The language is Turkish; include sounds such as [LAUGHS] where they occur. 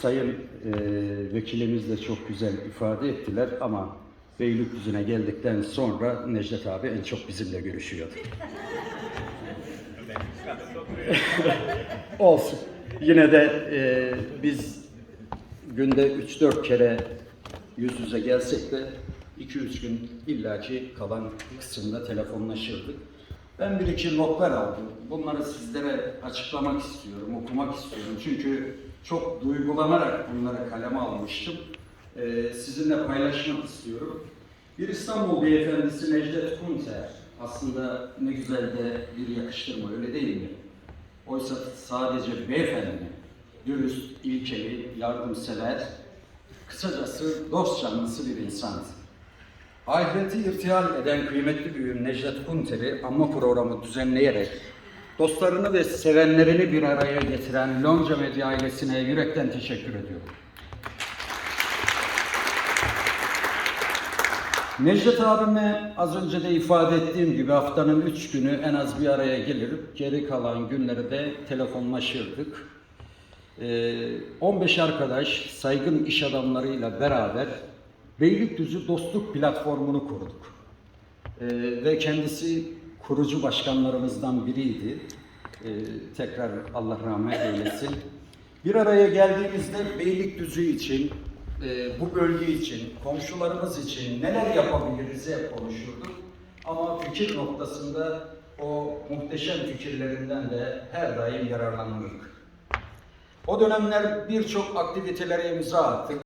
sayın e, vekilimiz de çok güzel ifade ettiler ama Beylikdüzü'ne geldikten sonra Necdet abi en çok bizimle görüşüyordu. [LAUGHS] Olsun. Yine de e, biz günde 3-4 kere yüz yüze gelsek de 2-3 gün illaki kalan kısımda telefonlaşırdık. Ben bir iki notlar aldım. Bunları sizlere açıklamak istiyorum, okumak istiyorum. Çünkü çok duygulanarak bunları kaleme almıştım. Ee, sizinle paylaşmak istiyorum. Bir İstanbul beyefendisi Necdet Kunter. Aslında ne güzel de bir yakıştırma öyle değil mi? Oysa sadece beyefendi, dürüst, ilkeli, yardımsever, kısacası dost canlısı bir insandı. Ahireti irtihal eden kıymetli büyüğüm Necdet Kunter'i anma programı düzenleyerek dostlarını ve sevenlerini bir araya getiren Lonca Medya ailesine yürekten teşekkür ediyorum. Necdet abime az önce de ifade ettiğim gibi haftanın üç günü en az bir araya gelir. Geri kalan günleri de telefonlaşırdık. Ee, 15 arkadaş saygın iş adamlarıyla beraber Beylikdüzü Dostluk Platformu'nu kurduk. Ee, ve kendisi kurucu başkanlarımızdan biriydi. Ee, tekrar Allah rahmet eylesin. Bir araya geldiğimizde Beylikdüzü için, e, bu bölge için, komşularımız için neler yapabiliriz hep konuşurduk. Ama fikir noktasında o muhteşem fikirlerinden de her daim yararlanırdık. O dönemler birçok aktivitelere imza attık.